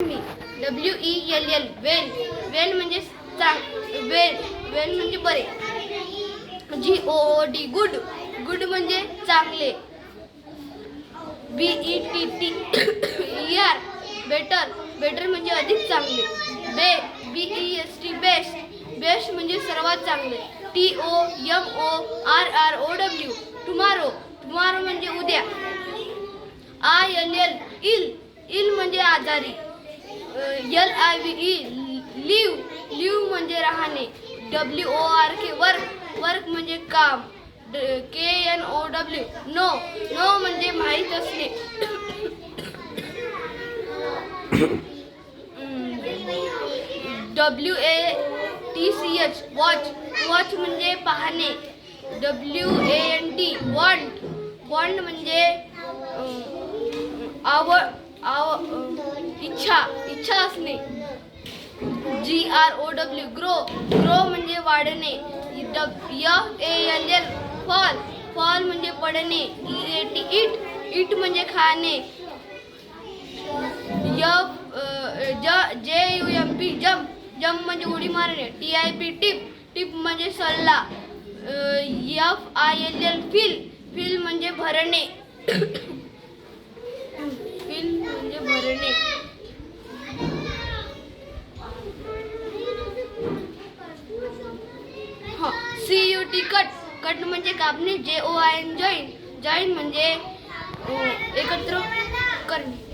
W E L L well well म्हणजे चांग. Well well म्हणजे बरे. G O D good good म्हणजे चांगले. B E T T E R better better म्हणजे अधिक चांगले. बे B E S T best best म्हणजे सर्वात चांगले. T O M O R R O W tomorrow tomorrow म्हणजे उद्या. I L L ill ill म्हणजे आजारी. L I V E live live म्हणजे राहणे. W O R K work work म्हणजे काम. K N O W know know म्हणजे माहीत असणे. W A T C H watch watch म्हणजे पाहणे. W A N T want want म्हणजे आवड आव इच्छा. इच्छा असणे. G R O W grow grow म्हणजे वाढणे. A L L fall. Fall म्हणजे पडणे. E A T eat. Eat म्हणजे खाणे. ज J U M P jump jump म्हणजे उडी मारणे. T I P tip. Tip म्हणजे सल्ला. F I L L fill. Fill म्हणजे भरणे फिल म्हणजे भरणे हा तिखट कट. कट म्हणजे कापणे J O I N join. Join म्हणजे एकत्र करणे.